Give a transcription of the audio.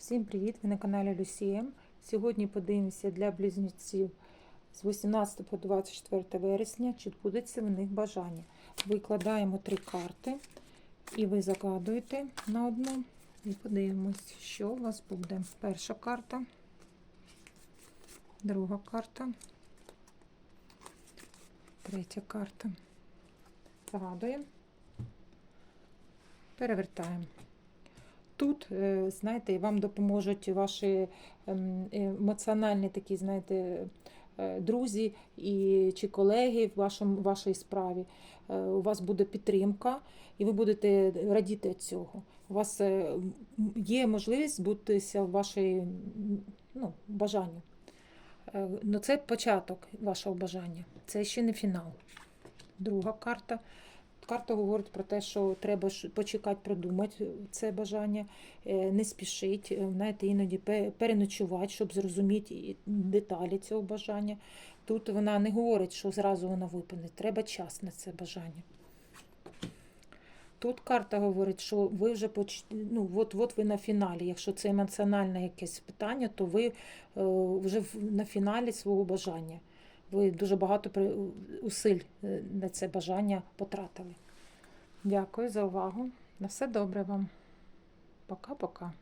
Всім привіт! Ви на каналі Люсієм. Сьогодні подивимося для близнюців з 18 по 24 вересня, чи відбудеться в них бажання. Викладаємо три карти, і ви загадуєте на одну. І подивимось, що у вас буде. Перша карта, друга карта, третя карта. Загадуємо. Перевертаємо. Тут, е, знаєте, вам допоможуть ваші ем, емоціональні такі, знаєте, е, друзі і, чи колеги в вашому, вашій справі. Е, У вас буде підтримка, і ви будете радіти від цього. У вас є можливість збутися в вашій ну, бажанні. Ну, це початок вашого бажання. Це ще не фінал. Друга карта. Карта говорить про те, що треба почекати, продумати це бажання, е, не спішить, е, знаєте, іноді переночувати, щоб зрозуміти деталі цього бажання. Тут вона не говорить, що зразу вона виповне. Треба час на це бажання. Тут карта говорить, що ви вже поч... ну, от, от ви на фіналі. Якщо це емоціональне якесь питання, то ви е, вже на фіналі свого бажання. Ви дуже багато усиль на це бажання потратили. Дякую за увагу. На все добре вам. Пока-пока.